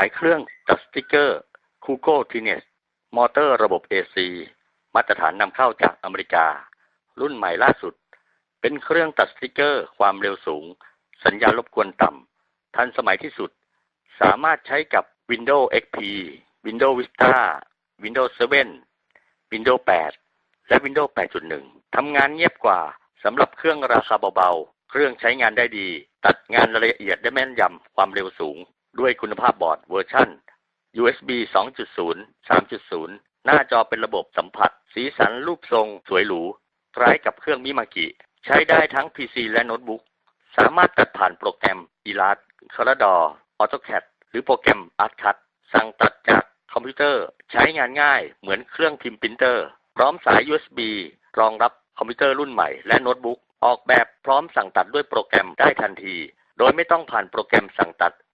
ายเครื่องตัดสติกเกอร์คูโกทีเนสมอเตอร์ระบบ AC มาตรฐานนำเข้าจากอเมริกา รุ่นใหม่ล่าสุด เป็นเครื่องตัดสติกเกอร์ ความเร็วสูง สัญญาณรบกวนต่ำทันสมัยที่สุด สามารถใช้กับ Windows XP Windows Vista Windows 7 Windows 8 และ Windows 8.1 ทำงานเงียบกว่าสำหรับเครื่องราคาเบาๆ เครื่องใช้งานได้ดี ตัดงานรายละเอียดได้แม่นยำความเร็วสูง ด้วยคุณภาพบอร์ดเวอร์ชัน USB 2.0 3.0 หน้าจอเป็นระบบสัมผัส สีสันรูปทรงสวยหรู คล้ายกับเครื่องมิมากิ ใช้ได้ทั้ง PC และโน้ตบุ๊ก สามารถตัดผ่านโปรแกรม Illustrator Corel AutoCAD หรือโปรแกรม ArtCut สั่งตัดจากคอมพิวเตอร์ ใช้งานง่ายเหมือนเครื่องพิมพ์ปรินเตอร์ พร้อมสาย USB รองรับคอมพิวเตอร์รุ่นใหม่และโน้ตบุ๊ก ออกแบบพร้อมสั่งตัดด้วยโปรแกรมได้ทันที โดยไม่ต้องผ่านโปรแกรมสั่งตัด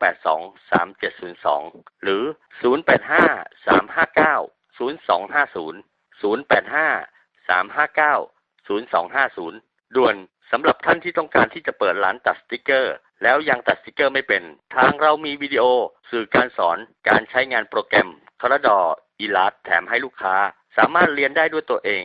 982 3702 หรือ 085 359 0250 085 359 0250 ด่วนสำหรับท่านที่ต้องการที่จะเปิดร้านตัดสติกเกอร์ แล้วยังตัดสติกเกอร์ไม่เป็น ทางเรามีวิดีโอ สื่อการสอนการใช้งานโปรแกรม c o r e d o r e l a s t แถมให้ลูกค้า สามารถเรียนได้ด้วยตัวเอง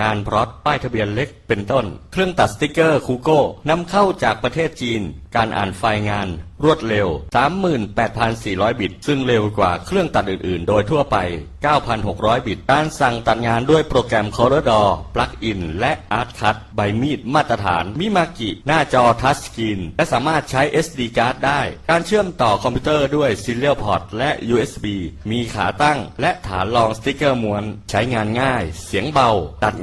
งานพร็อตป้ายทะเบียนเล็กเป็นต้น เครื่องตัดสติกเกอร์คูโก้นำเข้าจากประเทศจีน การอ่านไฟล์งาน รวดเร็ว 38,400 บิต ซึ่งเร็วกว่าเครื่องตัดอื่น ๆ โดยทั่วไป 9,600 บิต การสั่งตัดงานด้วยโปรแกรม Corridor Plugin และ ArtCut ใบมีดมาตรฐาน มิมากิ หน้าจอทัชสกรีน และสามารถใช้ SD card ได้ การเชื่อมต่อคอมพิวเตอร์ด้วย Serial Port และ USB มีขาตั้ง และฐานรองสติกเกอร์ม้วน ใช้งานง่าย เสียงเบา ตัด